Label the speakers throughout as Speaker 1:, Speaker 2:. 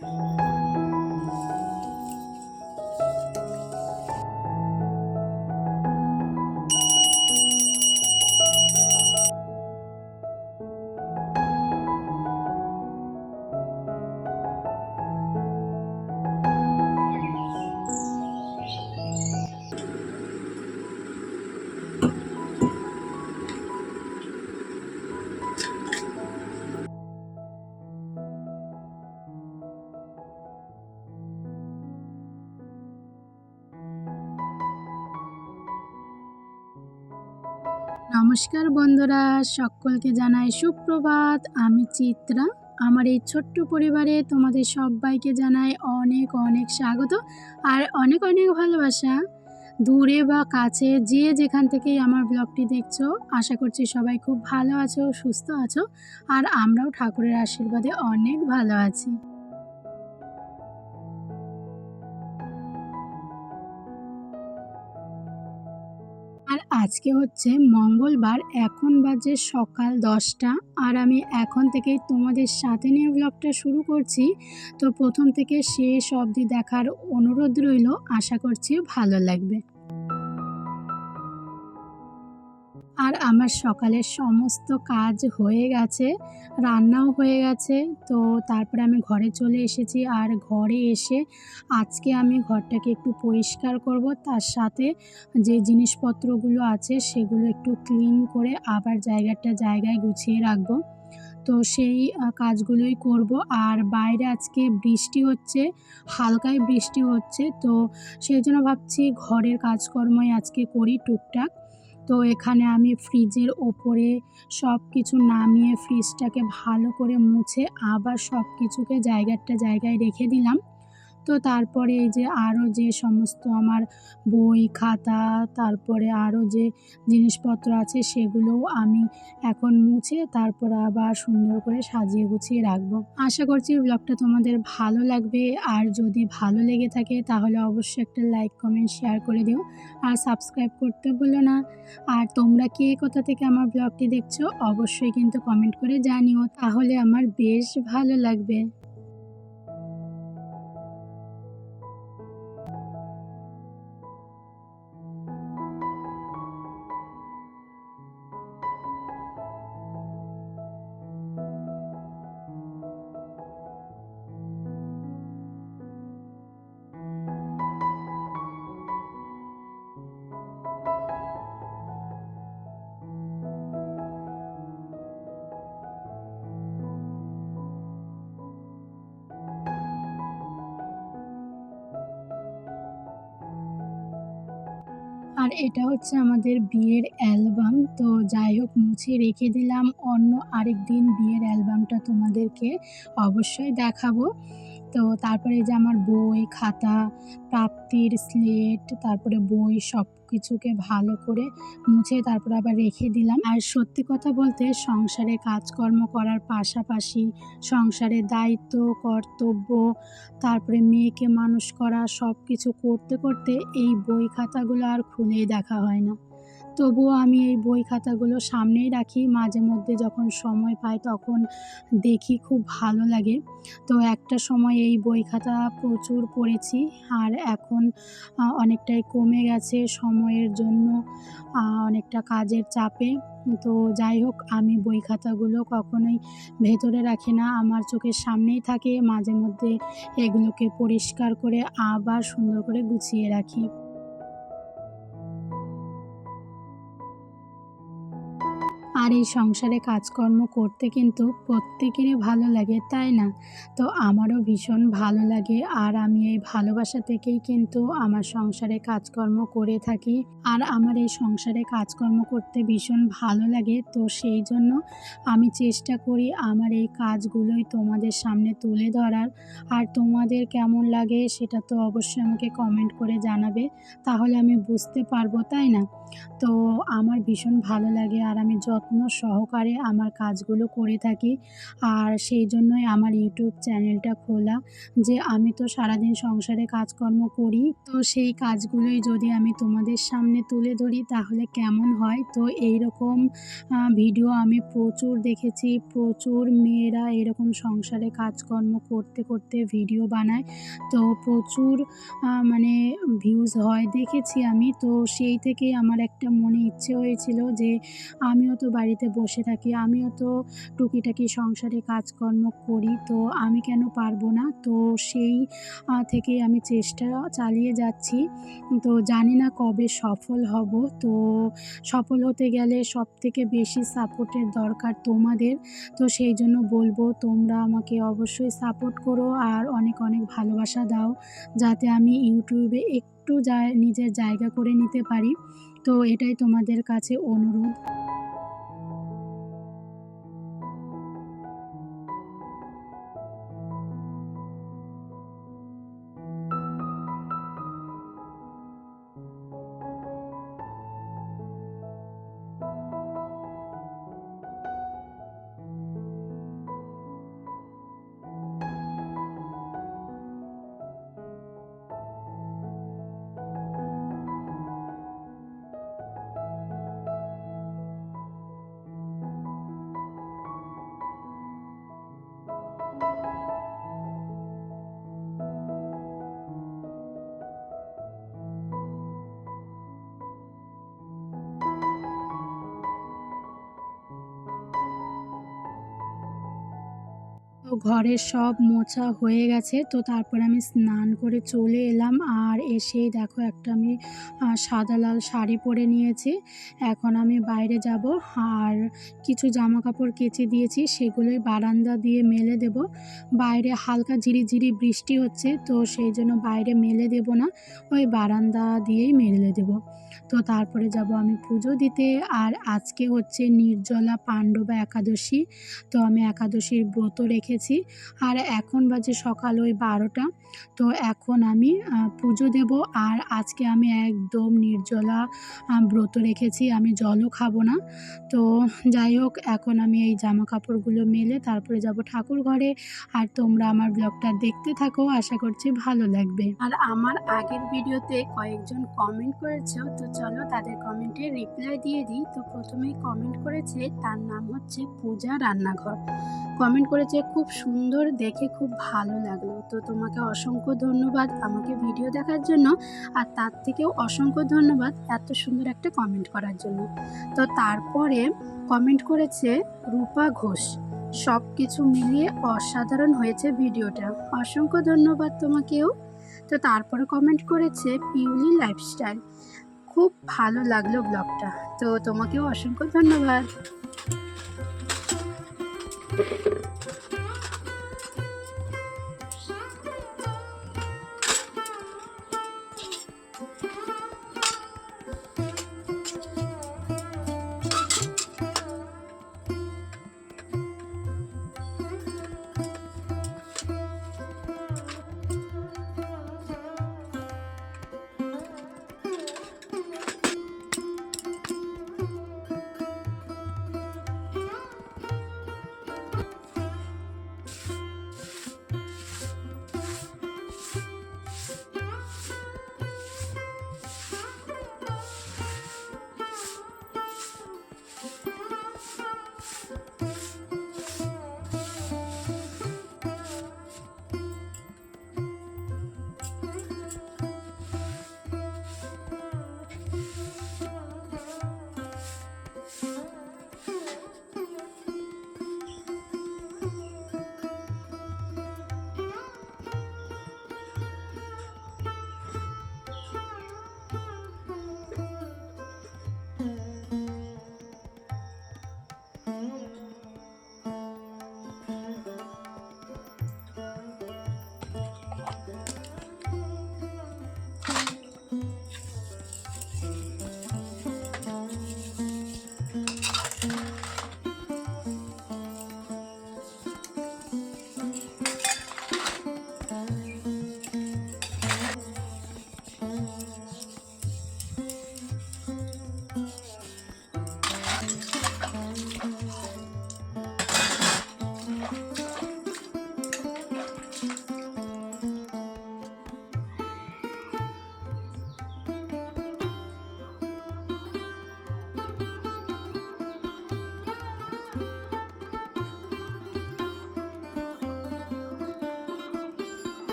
Speaker 1: Thank you. নমস্কার বন্ধুরা, সকলকে জানাই সুপ্রভাত। আমি চিত্রা। আমার এই ছোট্ট পরিবারে তোমাদের সবাইকে জানাই অনেক অনেক স্বাগত আর অনেক অনেক ভালোবাসা। দূরে বা কাছে যে যেখান থেকেই আমার ব্লগটি দেখছ, আশা করছি সবাই খুব ভালো আছো, সুস্থ আছো আর আমরাও ঠাকুরের আশীর্বাদে অনেক ভালো আছি। আজকে হচ্ছে মঙ্গলবার, এখন বাজে সকাল দশটা। আর আমি এখন থেকেই তোমাদের সাথে নিয়ে ব্লগটা শুরু করছি। তো প্রথম থেকে শেষ অবধি দেখার অনুরোধ রইল। আশা করছি ভালো লাগবে। আর আমার সকালের সমস্ত কাজ হয়ে গেছে, রান্নাও হয়ে গেছে। তো তারপরে আমি ঘরে চলে এসেছি আর ঘরে এসে আজকে আমি ঘরটাকে একটু পরিষ্কার করব। তার সাথে যে জিনিসপত্রগুলো আছে সেগুলো একটু ক্লিন করে আবার জায়গাটা জায়গায় গুছিয়ে রাখব। তো সেই কাজগুলোই করব। আর বাইরে আজকে বৃষ্টি হচ্ছে, হালকাই বৃষ্টি হচ্ছে। তো সেই জন্য ভাবছি ঘরের কাজকর্মই আজকে করি টুকটাক। তো এখানে আমি ফ্রিজের ওপরে সব কিছু নামিয়ে ফ্রিজটাকে ভালো করে মুছে আবার সব কিছুকে জায়গাটা জায়গায় রেখে দিলাম। তো তারপরে এই যে আরও যে সমস্ত আমার বই, খাতা, তারপরে আরও যে জিনিসপত্র আছে সেগুলোও আমি এখন মুছে তারপর আবার সুন্দর করে সাজিয়ে গুছিয়ে রাখব। আশা করছি ব্লগটা তোমাদের ভালো লাগবে। আর যদি ভালো লেগে থাকে তাহলে অবশ্যই একটা লাইক কমেন্ট শেয়ার করে দিও। আর সাবস্ক্রাইব করতে ভুলো না। আর তোমরা কে কোথা থেকে আমার ব্লগটি দেখছ অবশ্যই কিন্তু কমেন্ট করে জানিও। তাহলে আমার বেশ ভালো লাগবে। আর এটা হচ্ছে আমাদের বিয়ের অ্যালবাম। তো যাই হোক, মুছে রেখে দিলাম। অন্য আরেক দিন বিয়ের অ্যালবামটা তোমাদেরকে অবশ্যই দেখাবো। তো তারপরে যে আমার বই, খাতা, প্রাপ্তির স্লেট তারপরে বই সব কিছুকে ভালো করে মুছে তারপরে আবার রেখে দিলাম। আর সত্যি কথা বলতে সংসারে কাজকর্ম করার পাশাপাশি সংসারে দায়িত্ব, কর্তব্য, তারপরে মেয়েকে মানুষ করা সব কিছু করতে করতে এই বই খাতাগুলো আর খুলেই দেখা হয় না। তবুও আমি এই বই খাতাগুলো সামনেই রাখি। মাঝে মধ্যে যখন সময় পাই তখন দেখি, খুব ভালো লাগে। তো একটা সময় এই বই খাতা প্রচুর পড়েছি আর এখন অনেকটাই কমে গেছে সময়ের জন্য অনেকটা কাজের চাপে। তো যাই হোক, আমি বই খাতাগুলো কখনোই ভেতরে রাখি না, আমার চোখের সামনেই থাকে। মাঝে মধ্যে এগুলোকে পরিষ্কার করে আবার সুন্দর করে গুছিয়ে রাখি। আর এই সংসারে কাজকর্ম করতে কিন্তু প্রত্যেকেরই ভালো লাগে, তাই না? তো আমারও ভীষণ ভালো লাগে আর আমি এই ভালোবাসা থেকেই কিন্তু আমার সংসারে কাজকর্ম করে থাকি আর আমার এই সংসারে কাজকর্ম করতে ভীষণ ভালো লাগে। তো সেই জন্য আমি চেষ্টা করি আমার এই কাজগুলোই তোমাদের সামনে তুলে ধরার। আর তোমাদের কেমন লাগে সেটা তো অবশ্যই আমাকে কমেন্ট করে জানাবে, তাহলে আমি বুঝতে পারব, তাই না? তো আমার ভীষণ ভালো লাগে আর আমি যত্ন সহকারে আমার কাজগুলো করে থাকি। আর সেই জন্যই আমার ইউটিউব চ্যানেলটা খোলা যে আমি তো সারাদিন সংসারে কাজকর্ম করি। তো সেই কাজগুলোই যদি আমি তোমাদের সামনে তুলে ধরি তাহলে কেমন হয়? তো এই রকম ভিডিও আমি প্রচুর দেখেছি। প্রচুর মেয়েরা এরকম সংসারে কাজকর্ম করতে করতে ভিডিও বানায়। তো প্রচুর মানে ভিউজ হয়। দেখেছি আমি। তো সেই থেকেই আমার একটা মনে ইচ্ছে হয়েছিল যে আমিও তো বাড়িতে বসে থাকি। আমিও তো টুকিটাকি সংসারে কাজকর্ম করি, তো আমি কেন পারব না? তো সেই থেকেই আমি চেষ্টা চালিয়ে যাচ্ছি। তো জানি না কবে সফল হব। তো সফল হতে গেলে সব থেকে বেশি সাপোর্টের দরকার তোমাদের। তো সেই জন্য বলব, তোমরা আমাকে অবশ্যই সাপোর্ট করো আর অনেক অনেক ভালোবাসা দাও, যাতে আমি ইউটিউবে একটু নিজের জায়গা করে নিতে পারি। তো এটাই তোমাদের কাছে অনুরোধ। ঘরের সব মোছা হয়ে গেছে। তো তারপরে আমি স্নান করে চলে এলাম। আর এসেই দেখো একটা আমি সাদা লাল শাড়ি পরে নিয়েছি। এখন আমি বাইরে যাব। আর কিছু জামা কাপড় কেচে দিয়েছি। সেগুলোই বারান্দা দিয়ে মেলে দেব। বাইরে হালকা ঝিরিঝিরি বৃষ্টি হচ্ছে। তো সেই জন্য বাইরে মেলে দেব না। ওই বারান্দা দিয়েই মেলে দেব। তো তারপরে যাব আমি পুজো দিতে। আর আজকে হচ্ছে নির্জলা পাণ্ডবা একাদশী, তো আমি একাদশীর ব্রত রেখেছি। আর এখন বাজে সকাল ওই বারোটা, তো এখন আমি পুজো দেব। আর আজকে আমি একদম নির্জলা ব্রত রেখেছি, আমি জলও খাব না। তো যাই হোক, এখন আমি এই জামা কাপড়গুলো মেলে তারপরে যাব ঠাকুর ঘরে। আর তোমরা আমার ব্লগটা দেখতে থাকো, আশা করছি ভালো লাগবে। আর আমার আগের ভিডিওতে কয়েকজন কমেন্ট করেছ, তো চলো তাদের কমেন্টে রিপ্লাই দিয়ে দিই। তো প্রথমেই কমেন্ট করেছে, তার নাম হচ্ছে পূজা রান্নাঘর। কমেন্ট করেছে, খুব সুন্দর, দেখে খুব ভালো লাগল। তো তোমাকে অসংখ্য ধন্যবাদ আমাকে ভিডিও দেখার জন্য, আর তার থেকেও অসংখ্য ধন্যবাদ এত সুন্দর একটা কমেন্ট করার জন্য। তো তারপরে কমেন্ট করেছে রূপা ঘোষ সব কিছু মিলিয়ে অসাধারণ হয়েছে ভিডিওটা। অসংখ্য ধন্যবাদ তোমাকেও। তো তারপরে কমেন্ট করেছে পিউলি লাইফস্টাইল খুব ভালো লাগল ব্লগটা। তো তোমাকেও অসংখ্য ধন্যবাদ।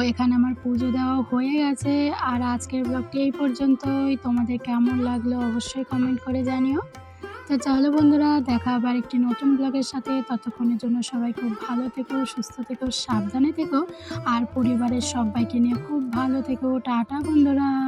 Speaker 1: এখানে আমার পুজো দেওয়া হয়ে গেছে। আর আজকের ব্লগটি এই পর্যন্তই। তোমাদের কেমন লাগল অবশ্যই কমেন্ট করে জানিও। তো চলো বন্ধুরা, দেখা আবার একটি নতুন ব্লগের সাথে। ততক্ষণের জন্য সবাই খুব ভালো থেকো, সুস্থ থেকো, সাবধানে থেকো। আর পরিবারের সবাইকে নিয়ে খুব ভালো থেকো। টাটা বন্ধুরা।